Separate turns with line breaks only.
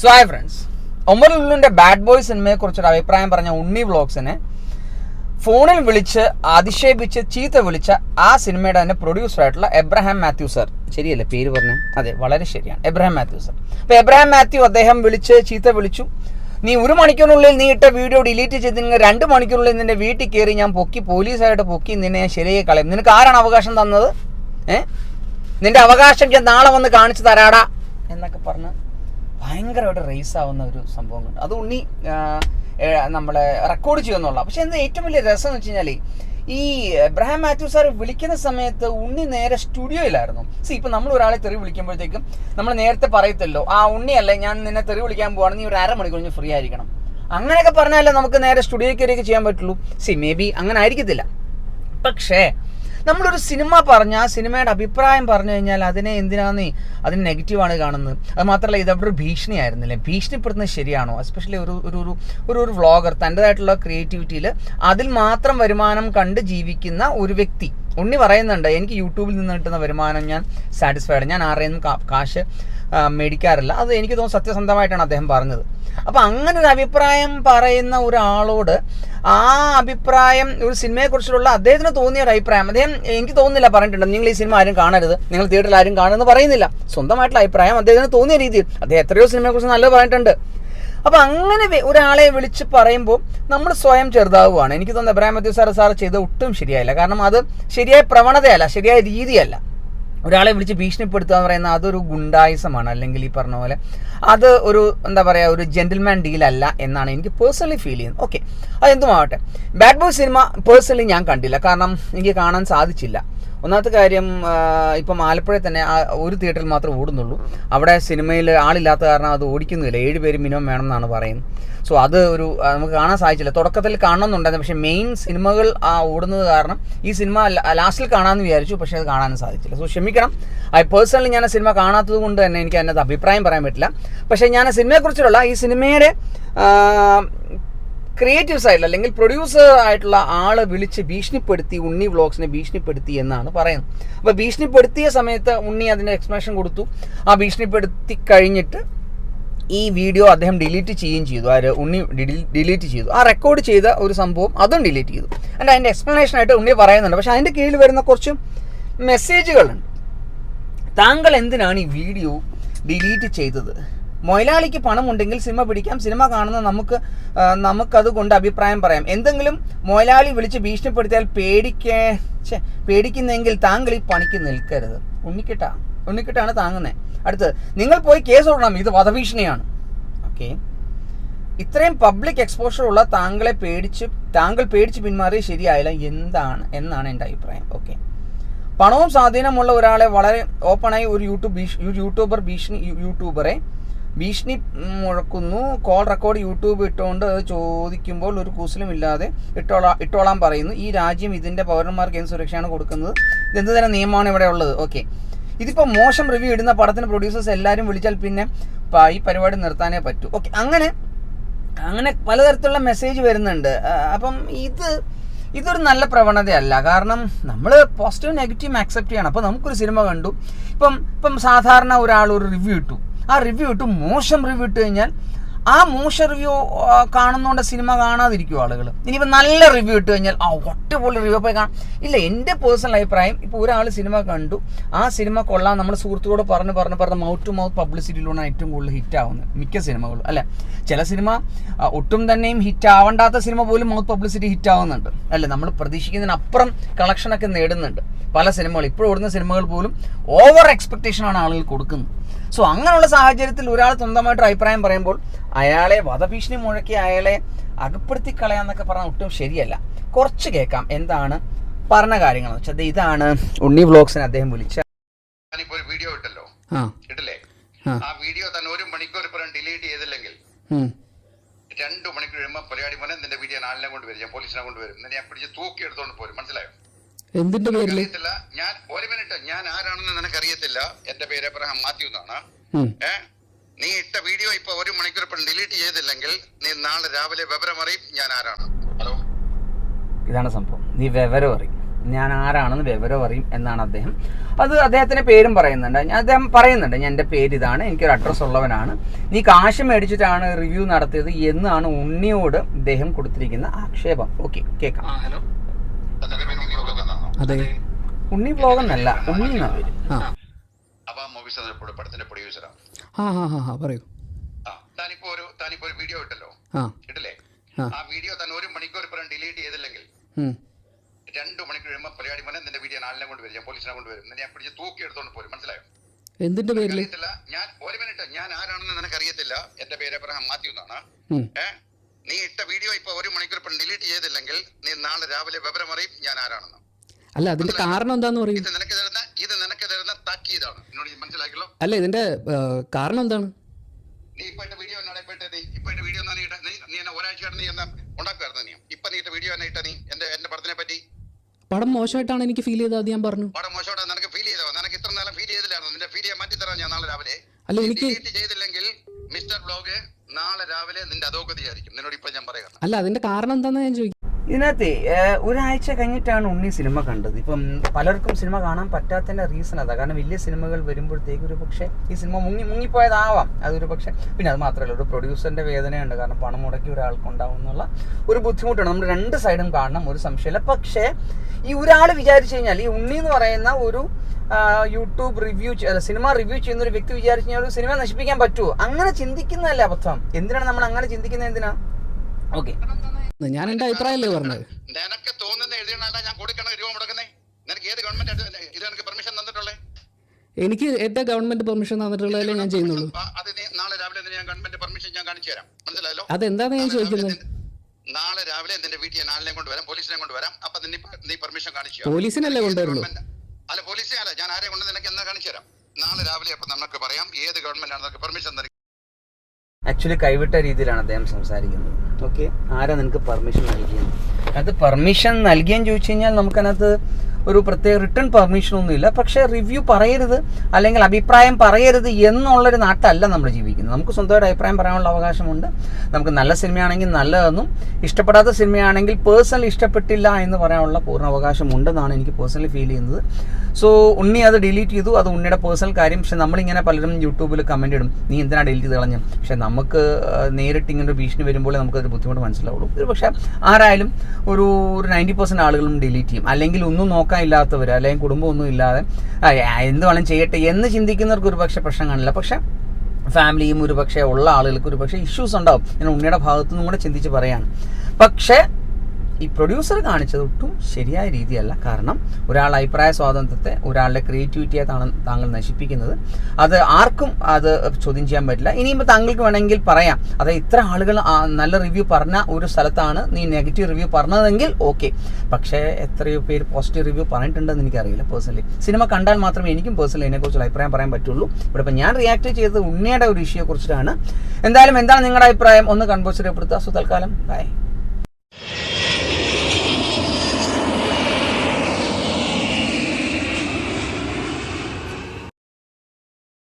So hi friends Omar ലുലുവിന്റെ bad boy സിനിമയെക്കുറിച്ചൊരു അഭിപ്രായം പറഞ്ഞ ഉണ്ണി വ്ളോഗ്സിനെ ഫോണിൽ വിളിച്ച് അതിശേപിച്ച് ചീത്ത വിളിച്ച ആ സിനിമയുടെ തന്നെ പ്രൊഡ്യൂസർ ആയിട്ടുള്ള എബ്രഹാം മാത്യു സർ ശരിയല്ലേ? പേര് പറഞ്ഞു. അതെ വളരെ ശരിയാണ്. എബ്രഹാം മാത്യു സർ അപ്പോൾ എബ്രഹാം മാത്യു അദ്ദേഹം വിളിച്ച് ചീത്ത വിളിച്ചു. നീ ഒരു മണിക്കൂറിനുള്ളിൽ നീ ഇട്ട വീഡിയോ ഡിലീറ്റ് ചെയ്ത് നിങ്ങൾ രണ്ട് മണിക്കൂറിനുള്ളിൽ നിന്റെ വീട്ടിൽ കയറി ഞാൻ പൊക്കി പോലീസായിട്ട് പൊക്കി നിന്നെ ഞാൻ ശരിയായി കളയും. നിനക്ക് ആരാണ് അവകാശം തന്നത്? ഏ? നിന്റെ അവകാശം ഞാൻ നാളെ വന്ന് കാണിച്ചു തരാടാ എന്നൊക്കെ പറഞ്ഞ് ഭയങ്കരമായിട്ട് റേസ് ആവുന്ന ഒരു സംഭവം കണ്ടു അത് ഉണ്ണി നമ്മളെ റെക്കോർഡ് ചെയ്യുന്നുള്ള പക്ഷെ എന്താ ഏറ്റവും വലിയ രസം എന്ന് വെച്ച് കഴിഞ്ഞാൽ ഈ എബ്രഹാം മാത്യു സാർ വിളിക്കുന്ന സമയത്ത് ഉണ്ണി നേരെ സ്റ്റുഡിയോയിലായിരുന്നു സി ഇപ്പൊ നമ്മൾ ഒരാളെ തെറി വിളിക്കുമ്പോഴത്തേക്കും നമ്മൾ നേരത്തെ പറയത്തല്ലോ ആ ഉണ്ണിയല്ലേ ഞാൻ നിന്നെ തെറി വിളിക്കാൻ പോവാണ് നീ ഒരു അരമണിക്കൂർ ഫ്രീ ആയിരിക്കണം. അങ്ങനെയൊക്കെ പറഞ്ഞാലേ നമുക്ക് നേരെ സ്റ്റുഡിയോയ്ക്ക് കയറിയൊക്കെ ചെയ്യാൻ പറ്റുള്ളൂ. സി മേ ബി അങ്ങനെ ആയിരിക്കത്തില്ല. പക്ഷേ നമ്മളൊരു സിനിമ പറഞ്ഞ ആ സിനിമയുടെ അഭിപ്രായം പറഞ്ഞു കഴിഞ്ഞാൽ അതിനെ എന്തിനാന്ന് അതിന് നെഗറ്റീവാണ് കാണുന്നത്. അത് മാത്രമല്ല ഇത് അവിടെ ഒരു ഭീഷണിയായിരുന്നില്ലേ? ഭീഷണിപ്പെടുത്തുന്നത് ശരിയാണോ? എസ്പെഷ്യലി ഒരു ഒരു ഒരു ഒരു ഒരു വ്ളോഗർ തന്റെതായിട്ടുള്ള ക്രിയേറ്റിവിറ്റിയിൽ അതിൽ മാത്രം വരുമാനം കണ്ട് ജീവിക്കുന്ന ഒരു വ്യക്തി. ഉണ്ണി പറയുന്നുണ്ട് എനിക്ക് യൂട്യൂബിൽ നിന്ന് കിട്ടുന്ന വരുമാനം ഞാൻ സാറ്റിസ്ഫൈഡ് ഞാൻ ആരുടെയും കാശ് മേടിക്കാറില്ല. അത് എനിക്ക് തോന്നുന്നു സത്യസന്ധമായിട്ടാണ് അദ്ദേഹം പറഞ്ഞത്. അപ്പോൾ അങ്ങനെ ഒരു അഭിപ്രായം പറയുന്ന ഒരാളോട് ആ അഭിപ്രായം ഒരു സിനിമയെക്കുറിച്ചുള്ള അദ്ദേഹത്തിന് തോന്നിയ ഒരു അഭിപ്രായം അദ്ദേഹം എനിക്ക് തോന്നുന്നില്ല പറഞ്ഞിട്ടുണ്ട് നിങ്ങൾ ഈ സിനിമ ആരും കാണരുത് നിങ്ങൾ തിയേറ്ററിൽ ആരും കാണുമെന്ന് പറയുന്നില്ല. സ്വന്തമായിട്ടുള്ള അഭിപ്രായം അദ്ദേഹത്തിന് തോന്നിയ രീതിയിൽ അദ്ദേഹം എത്രയോ സിനിമയെക്കുറിച്ച് നല്ലത് പറഞ്ഞിട്ടുണ്ട്. അപ്പൊ അങ്ങനെ ഒരാളെ വിളിച്ച് പറയുമ്പോൾ നമ്മൾ സ്വയം ചെറുതാവുകയാണ് എനിക്ക് തോന്നുന്നു എബ്രാഹിം മത്യു സാർ സാർ ചെയ്ത് ഒട്ടും ശരിയായില്ല. കാരണം അത് ശരിയായ പ്രവണതയല്ല ശരിയായ രീതിയല്ല. ഒരാളെ വിളിച്ച് ഭീഷണിപ്പെടുത്തുക എന്ന് പറയുന്നത് അതൊരു ഗുണ്ടായുസമാണ്. അല്ലെങ്കിൽ ഈ പറഞ്ഞ പോലെ അത് ഒരു എന്താ പറയുക ഒരു ജെന്റിൽമാൻ ഡീൽ അല്ല എന്നാണ് എനിക്ക് പേഴ്സണലി ഫീൽ ചെയ്യുന്നത്. ഓക്കെ അതെന്തുമാവട്ടെ. ബാഡ് ബോയ് സിനിമ പേഴ്സണലി ഞാൻ കണ്ടില്ല. കാരണം എനിക്ക് കാണാൻ സാധിച്ചില്ല. ഒന്നാമത്തെ കാര്യം ഇപ്പം ആലപ്പുഴയിൽ തന്നെ ഒരു തിയേറ്ററിൽ മാത്രമേ ഓടുന്നുള്ളൂ. അവിടെ സിനിമയിൽ ആളില്ലാത്ത കാരണം അത് ഓടിക്കുന്നില്ല. ഏഴ് പേര് മിനിമം വേണം എന്നാണ് പറയുന്നത്. സോ അത് ഒരു നമുക്ക് കാണാൻ സാധിച്ചില്ല. തുടക്കത്തിൽ കാണണമെന്നുണ്ടായിരുന്നു. പക്ഷേ മെയിൻ സിനിമകൾ ആ ഓടുന്നത് കാരണം ഈ സിനിമ ലാസ്റ്റിൽ കാണാമെന്ന് വിചാരിച്ചു. പക്ഷേ അത് കാണാനും സാധിച്ചില്ല. സോ ക്ഷമിക്കണം. ഐ പേഴ്സണലി ഞാൻ ആ സിനിമ കാണാത്തത് കൊണ്ട് തന്നെ എനിക്ക് അതിനകത്ത് അഭിപ്രായം പറയാൻ പറ്റില്ല. പക്ഷേ ഞാൻ ആ സിനിമയെക്കുറിച്ചുള്ള ഈ സിനിമയുടെ ക്രിയേറ്റീവ് സൈഡിൽ അല്ലെങ്കിൽ പ്രൊഡ്യൂസർ ആയിട്ടുള്ള ആളെ വിളിച്ച് ഭീഷണിപ്പെടുത്തി ഉണ്ണി വ്ളോഗ്സിനെ ഭീഷണിപ്പെടുത്തി എന്നാണ് പറയുന്നത്. അപ്പോൾ ഭീഷണിപ്പെടുത്തിയ സമയത്ത് ഉണ്ണി അതിന്റെ എക്സ്പ്ലനേഷൻ കൊടുത്തു. ആ ഭീഷണിപ്പെടുത്തി കഴിഞ്ഞിട്ട് ഈ വീഡിയോ അദ്ദേഹം ഡിലീറ്റ് ചെയ്യുകയും ചെയ്തു. ആര് ഉണ്ണി ഡിലീറ്റ് ചെയ്തു. ആ റെക്കോർഡ് ചെയ്ത ഒരു സംഭവം അതും ഡിലീറ്റ് ചെയ്തു. ആൻഡ് അതിന്റെ എക്സ്പ്ലനേഷൻ ആയിട്ട് ഉണ്ണി പറയുന്നുണ്ട്. പക്ഷേ അതിന്റെ കീഴിൽ വരുന്ന കുറച്ച് മെസ്സേജുകളുണ്ട് താങ്കൾ എന്തിനാണ് ഈ വീഡിയോ ഡിലീറ്റ് ചെയ്തത്? മൊയലാളിക്ക് പണമുണ്ടെങ്കിൽ സിനിമ പിടിക്കാം സിനിമ കാണുന്ന നമുക്ക് നമുക്കത് കൊണ്ട് അഭിപ്രായം പറയാം. എന്തെങ്കിലും മൊയലാളി വിളിച്ച് ഭീഷണിപ്പെടുത്തിയാൽ പേടിക്കേ പേടിക്കുന്നെങ്കിൽ താങ്കൾ ഈ പണിക്ക് നിൽക്കരുത്. ഉണ്ണിക്കിട്ട ഉണ്ണിക്കിട്ടാണ് താങ്ങുന്നത് അടുത്ത് നിങ്ങൾ പോയി കേസ് കൊടുക്കണം ഇത് വധഭീഷണിയാണ്. ഓക്കെ. ഇത്രയും പബ്ലിക് എക്സ്പോഷർ ഉള്ള താങ്കളെ പേടിച്ച് താങ്കൾ പേടിച്ച് പിന്മാറിയത് ശരിയായില്ല. എന്താണ് എന്നാണ് എന്റെ അഭിപ്രായം. ഓക്കെ. പണവും സ്വാധീനമുള്ള ഒരാളെ വളരെ ഓപ്പണായി ഒരു യൂട്യൂബ് ഒരു യൂട്യൂബർ ഭീഷണി യൂട്യൂബറെ ഭീഷണി മുഴക്കുന്നു. കോൾ റെക്കോർഡ് യൂട്യൂബ് ഇട്ടുകൊണ്ട് അത് ചോദിക്കുമ്പോൾ ഒരു കൂസലും ഇല്ലാതെ ഇട്ടോളാ ഇട്ടോളാൻ പറയുന്നു. ഈ രാജ്യം ഇതിന്റെ പൗരന്മാർക്ക് എന്ത് സുരക്ഷയാണ് കൊടുക്കുന്നത്? ഇതെന്ത് തരം നിയമമാണ് ഇവിടെ ഉള്ളത്? ഓക്കെ ഇതിപ്പോൾ മോശം റിവ്യൂ ഇടുന്ന പടത്തിന് പ്രൊഡ്യൂസേഴ്സ് എല്ലാവരും വിളിച്ചാൽ പിന്നെ ഈ പരിപാടി നിർത്താനേ പറ്റൂ. ഓക്കെ അങ്ങനെ അങ്ങനെ പലതരത്തിലുള്ള മെസ്സേജ് വരുന്നുണ്ട്. അപ്പം ഇത് ഇതൊരു നല്ല പ്രവണതയല്ല. കാരണം നമ്മൾ പോസിറ്റീവ് നെഗറ്റീവ് ആക്സെപ്റ്റ് ചെയ്യണം. അപ്പോൾ നമുക്കൊരു സിനിമ കണ്ടു. ഇപ്പം ഇപ്പം സാധാരണ ഒരാൾ ഒരു റിവ്യൂ ഇട്ടു. ആ റിവ്യൂ ഇട്ട് മോശം റിവ്യൂ ഇട്ട് കഴിഞ്ഞാൽ ആ മോശം റിവ്യൂ കാണുന്നോണ്ട് സിനിമ കാണാതിരിക്കും ആളുകൾ ഇനിയിപ്പോൾ നല്ല റിവ്യൂ ഇട്ട് കഴിഞ്ഞാൽ ആ ഒറ്റപോലെ റിവ്യൂ പോയി കാണാം. ഇല്ല എന്റെ പേഴ്സണൽ അഭിപ്രായം ഇപ്പോൾ ഒരാൾ സിനിമ കണ്ടു ആ സിനിമ കൊള്ളാം നമ്മൾ സുഹൃത്തുക്കളോട് പറഞ്ഞ് പറഞ്ഞ് പറഞ്ഞ് മൗത്ത് ടു മൗത്ത് പബ്ലിസിറ്റിയിലൂടെ ഏറ്റവും കൂടുതൽ ഹിറ്റ് ആവുന്നത് മിക്ക സിനിമകളും അല്ല? ചില സിനിമ ഒട്ടും തന്നെയും ഹിറ്റ് ആവണ്ടാത്ത സിനിമ പോലും മൗത്ത് പബ്ലിസിറ്റി ഹിറ്റ് ആവുന്നുണ്ട് അല്ല? നമ്മൾ പ്രതീക്ഷിക്കുന്നതിനപ്പുറം കളക്ഷനൊക്കെ നേടുന്നുണ്ട്. പല സിനിമകൾ ഇപ്പോൾ ഓടുന്ന സിനിമകൾ പോലും ഓവർ എക്സ്പെക്ടേഷനാണ് ആളുകൾ കൊടുക്കുന്നത്. സോ അങ്ങനെയുള്ള സാഹചര്യത്തിൽ ഒരാൾ സ്വന്തമായിട്ട് അഭിപ്രായം പറയുമ്പോൾ അയാളെ വധഭീഷണി മുഴക്കി അയാളെ അകപ്പെടുത്തി കളയാന്നൊക്കെ പറഞ്ഞാൽ ഒട്ടും ശരിയല്ല. കുറച്ച് കേൾക്കാം എന്താണ് പറഞ്ഞ കാര്യങ്ങൾ. വെച്ചാൽ ഇതാണ് ഉണ്ണി വ്ലോഗ്സിന് അദ്ദേഹം വിളിച്ച
ഞാനിപ്പോ ഒരു വീഡിയോ ഇട്ടല്ലോ.
ആ.
ഇട്ടില്ലേ?
ആ.
വീഡിയോ തന്നെ ഒരു മണിക്കൂർ ഇപ്പം ഡിലീറ്റ് ചെയ്തില്ലെങ്കിൽ. രണ്ടു മണിക്കൂർ കഴിയുമ്പോൾ പരിപാടി പോലെ നിന്റെ വീഡിയോ ആളിനെ കൊണ്ടുവരും ഞാൻ പോലീസിനെ കൊണ്ടുവരും എന്നിട്ട് ഞാൻ പിടിച്ച് തൂക്കി എടുത്തോണ്ട് പോരും. മനസ്സിലായോ?
എന്തിന്റെ പേരിൽ?
അറിയത്തില്ല ഞാൻ ഒരു മിനിറ്റ് ഞാൻ ആരാണെന്ന് നിനക്കറിയത്തില്ല. എന്റെ പേര് എബ്രഹാം മാത്യു എന്നാണ്. നീ ഇട്ട വീഡിയോ ഇപ്പൊ ഡിലീറ്റ് ചെയ്തില്ലെങ്കിൽ നീ നാളെ രാവിലെ വിവരം അറിയും. ഞാൻ ആരാണ്? ഹലോ?
ഇതാണ് സംഭവം. നീ വിവരം അറിയും. ഞാൻ ആരാണെന്ന് വിവരം അറിയും എന്നാണ് അദ്ദേഹം. അത് അദ്ദേഹത്തിന്റെ പേരും പറയുന്നുണ്ട്. ഞാൻ അദ്ദേഹം പറയുന്നുണ്ട്. ഞാൻ എന്റെ പേര് ഇതാണ്. എനിക്കൊരു അഡ്രസ്സ് ഉള്ളവനാണ്. നീ കാശ് മേടിച്ചിട്ടാണ് റിവ്യൂ നടത്തിയത് എന്നാണ് ഉണ്ണിയോട് ഇദ്ദേഹം കൊടുത്തിരിക്കുന്ന ആക്ഷേപം. ഓക്കെ കേൾക്കാം?
അതെ
ഉണ്ണി ബ്ലോഗ് എന്നല്ല ഉണ്ണി എന്നാ പേര്
ആ പറയൂ.
താനിപ്പോ ഒരു താനിപ്പോ ഒരു വീഡിയോ ഇട്ടല്ലോ. ഇട്ടില്ലേ?
ആ.
വീഡിയോ താൻ ഒരു മണിക്കൂർ ഇപ്പുറം ഡിലീറ്റ് ചെയ്തില്ലെങ്കിൽ രണ്ടു മണിക്കൂർ കഴിയുമ്പോൾ പരിപാടി മോനെ നിന്റെ വീഡിയോ ആളിനെ കൊണ്ട് വരും ഞാൻ പോലീസിനെ കൊണ്ട് വരും. ഞാൻ പിടിച്ച് തൂക്കി എടുത്തോണ്ട് പോരും. മനസ്സിലായോ?
എന്തിന്റെ പേരിൽ
ഞാൻ ഒരു മിനിറ്റ് ഞാൻ ആരാണെന്ന് നിനക്ക് അറിയത്തില്ല എന്റെ പേര് എബ്രഹാം മാത്യു എന്നാണ്. നീ ഇട്ട വീഡിയോ ഇപ്പൊ ഒരു മണിക്കൂർ ഇപ്പം ഡിലീറ്റ് ചെയ്തില്ലെങ്കിൽ നീ നാളെ രാവിലെ വിവരം അറിയും ഞാൻ ആരാണെന്ന്.
അല്ല അതിന്റെ കാരണം എന്താന്ന് പറയൂ.
ഇത് നിനക്ക് തരുന്ന ഇത് നിനക്ക് തരുന്ന താക്കീതാണ്. എന്നോട് മനസ്സിലാക്കിയല്ലോ
അല്ല ഇതിന്റെ കാരണം എന്താണ്?
നീ ഇപ്പൊ എന്റെ വീഡിയോ എന്നാണ് ഇപ്പൊ നീ ഇപ്പൊ എന്റെ വീഡിയോ എന്നാ നീ നീ നീ എന്നെ ഒരാഴ്ചയായിട്ട് നീ എന്താ ഉണ്ടാക്കുമായിരുന്നു നീ? ഇപ്പൊ നീ ഇട്ട വീഡിയോ എന്നാ ഇട്ട നീ എന്റെ എന്റെ പടത്തിനെ പറ്റി?
പടം മോശമായിട്ടാണ് എനിക്ക് ഫീൽ ചെയ്തത് അത് ഞാൻ പറഞ്ഞു.
പടം മോശമായിട്ടാണ് നിനക്ക് ഫീൽ ചെയ്തോ നിനക്ക് ഇത്ര നേരം ഫീൽ ചെയ്തില്ലായിരുന്നു. നിന്റെ ഫീൽ ചെയ്യാൻ മാറ്റി തരാം ഞാൻ നാളെ രാവിലെ.
അല്ല എനിക്ക്
ചെയ്തില്ലെങ്കിൽ മിസ്റ്റർ ബ്ലോഗ് നാളെ രാവിലെ നിന്റെ അധോഗതിയായിരിക്കും നിന്നോട് ഇപ്പൊ ഞാൻ പറയാം
അല്ല അതിന്റെ കാരണം എന്താണെന്ന് ഞാൻ ചോദിക്കും
ഇതിനകത്ത് ഒരാഴ്ച കഴിഞ്ഞിട്ടാണ് ഉണ്ണി സിനിമ കണ്ടത്. ഇപ്പം പലർക്കും സിനിമ കാണാൻ പറ്റാത്തതിന്റെ റീസൺ അതാ. കാരണം വലിയ സിനിമകൾ വരുമ്പോഴത്തേക്ക് ഒരു പക്ഷേ ഈ സിനിമ മുങ്ങി മുങ്ങിപ്പോയതാവാം. അതൊരു പക്ഷേ പിന്നെ അത് മാത്രമല്ല ഒരു പ്രൊഡ്യൂസറിന്റെ വേദനയുണ്ട്. കാരണം പണം മുടക്കി ഒരാൾക്ക് ഉണ്ടാവും എന്നുള്ള ഒരു ബുദ്ധിമുട്ടാണ് നമ്മൾ രണ്ട് സൈഡും കാണണം ഒരു സംശയമില്ല. പക്ഷേ ഈ ഒരാൾ വിചാരിച്ചു കഴിഞ്ഞാൽ ഈ ഉണ്ണി എന്ന് പറയുന്ന ഒരു യൂട്യൂബ് റിവ്യൂ സിനിമ റിവ്യൂ ചെയ്യുന്ന ഒരു വ്യക്തി വിചാരിച്ചു കഴിഞ്ഞാൽ ഒരു സിനിമ നശിപ്പിക്കാൻ പറ്റുമോ അങ്ങനെ ചിന്തിക്കുന്നതല്ലേ അബദ്ധം. എന്തിനാണ് നമ്മൾ അങ്ങനെ ചിന്തിക്കുന്നത്? എന്തിനാ? ഓക്കെ
ഞാൻ എന്റെ അഭിപ്രായമല്ലേ പറഞ്ഞത്.
നിനക്ക് തോന്നുന്ന എഴുതിയണല്ല ഞാൻ കൊടുക്കണ രൂപ മുടക്കുന്നേ? നിനക്ക് ഏത് ഗവൺമെന്റ് ഇത് നിനക്ക് പെർമിഷൻ തന്നിട്ടുള്ളേ?
എനിക്ക് എന്റെ ഗവൺമെന്റ് പെർമിഷൻ തന്നിട്ടുള്ളതല്ലേ ഞാൻ ചെയ്യുന്നുള്ളൂ.
അത് നാളെ രാവിലെ ഞാൻ ഗവൺമെന്റ് പെർമിഷൻ ഞാൻ കാണിച്ചു തരാം. മനസ്സിലായല്ലോ?
അതെന്താന്ന് ഞാൻ ചോദിക്കുന്നത്?
നാളെ രാവിലെ നിന്റെ വീട്ടിൽ ഞാൻ ആളിനെ കൊണ്ടുവരാം പോലീസിനെ കൊണ്ടുവരാം. അപ്പൊ നീ പെർമിഷൻ കാണിച്ചു.
പോലീസിനല്ലേ കൊണ്ടുവരുള്ളൂ?
അല്ല പോലീസിനെ അല്ല ഞാൻ ആരെ കൊണ്ട് നിനക്ക് എന്നാ കാണിച്ചു തരാം? നാളെ രാവിലെ അപ്പൊ നമുക്ക് പറയാം ഏത് ഗവൺമെന്റ് ആണ് പെർമിഷൻ
ആക്ച്വലി കൈവിട്ട രീതിയിലാണ് അദ്ദേഹം സംസാരിക്കുന്നത്. ഓക്കെ ആരാ നിനക്ക് പെർമിഷൻ നൽകിയത് അത് പെർമിഷൻ നൽകിയെന്ന് ചോദിച്ചു കഴിഞ്ഞാൽ നമുക്കതിനകത്ത് ഒരു പ്രത്യേക റിട്ടേൺ പെർമിഷൻ ഒന്നുമില്ല. പക്ഷേ റിവ്യൂ പറയരുത് അല്ലെങ്കിൽ അഭിപ്രായം പറയരുത് എന്നുള്ളൊരു നാട്ടല്ല നമ്മൾ ജീവിക്കുന്നത്. നമുക്ക് സ്വന്തമായിട്ട് അഭിപ്രായം പറയാനുള്ള അവകാശമുണ്ട്. നമുക്ക് നല്ല സിനിമയാണെങ്കിൽ നല്ലതെന്നും ഇഷ്ടപ്പെടാത്ത സിനിമയാണെങ്കിൽ പേഴ്സണലി ഇഷ്ടപ്പെട്ടില്ല എന്ന് പറയാനുള്ള പൂർണ അവകാശമുണ്ടെന്നാണ് എനിക്ക് പേഴ്സണലി ഫീൽ ചെയ്യുന്നത്. സോ ഉണ്ണി അത് ഡിലീറ്റ് ചെയ്തു. അത് ഉണ്ണിയുടെ പേഴ്സണൽ കാര്യം. പക്ഷെ നമ്മളിങ്ങനെ പലരും യൂട്യൂബിൽ കമന്റ് ഇടും. നീ എന്തിനാണ് ഡിലീറ്റ് ചെയ്ത് കളഞ്ഞു പക്ഷെ നമുക്ക് നേരിട്ട് ഇങ്ങനെ ഒരു ഭീഷണി വരുമ്പോൾ നമുക്കതൊരു ബുദ്ധിമുട്ട് മനസ്സിലാവുള്ളൂ. പക്ഷേ ആരായാലും ഒരു ഒരു നയന്റി പെർസെന്റ് ആളുകളും ഡിലീറ്റ് ചെയ്യും. അല്ലെങ്കിൽ ഒന്നും നോക്കാൻ ഇല്ലാത്തവർ അല്ലെങ്കിൽ കുടുംബമൊന്നും ഇല്ലാതെ എന്ത് വേണം ചെയ്യട്ടെ എന്ന് ചിന്തിക്കുന്നവർക്ക് ഒരു പക്ഷേ പ്രശ്നം കാണില്ല. പക്ഷേ ഫാമിലിയും ഒരു പക്ഷേ ഉള്ള ആളുകൾക്ക് ഒരു പക്ഷേ ഇഷ്യൂസ് ഉണ്ടാവും. ഞാൻ ഉണ്ണിയുടെ ഭാഗത്തു നിന്നും കൂടെ ചിന്തിച്ച് പറയാണ്. പക്ഷേ ഈ പ്രൊഡ്യൂസർ കാണിച്ചത് ഒട്ടും ശരിയായ രീതിയല്ല. കാരണം ഒരാളുടെ അഭിപ്രായ സ്വാതന്ത്ര്യത്തെ ഒരാളുടെ ക്രിയേറ്റിവിറ്റിയെ താങ്കൾ നശിപ്പിക്കുന്നത്. അത് ആർക്കും അത് ചോദ്യം ചെയ്യാൻ പറ്റില്ല. ഇനിയിപ്പോൾ താങ്കൾക്ക് വേണമെങ്കിൽ പറയാം. അതായത് ഇത്ര ആളുകൾ നല്ല റിവ്യൂ പറഞ്ഞ ഒരു സ്ഥലത്താണ് നീ നെഗറ്റീവ് റിവ്യൂ പറഞ്ഞതെങ്കിൽ ഓക്കെ പക്ഷേ എത്രയോ പേര് പോസിറ്റീവ് റിവ്യൂ പറഞ്ഞിട്ടുണ്ടെന്ന് എനിക്കറിയില്ല പേഴ്സണലി സിനിമ കണ്ടാൽ മാത്രമേ എനിക്കും പേഴ്സണലി ഇതിനെക്കുറിച്ചുള്ള അഭിപ്രായം പറയാൻ പറ്റുള്ളൂ. ഇവിടെ ഇപ്പം ഞാൻ റിയാക്ട് ചെയ്തത് ഉണ്ണിയുടെ ഒരു ഇഷ്യൂയെ കുറിച്ചിട്ടാണ്. എന്തായാലും എന്താണ് നിങ്ങളുടെ അഭിപ്രായം? ഒന്ന് കൺപോസ് രേഖപ്പെടുത്തുക. സോ തൽക്കാലം ബൈ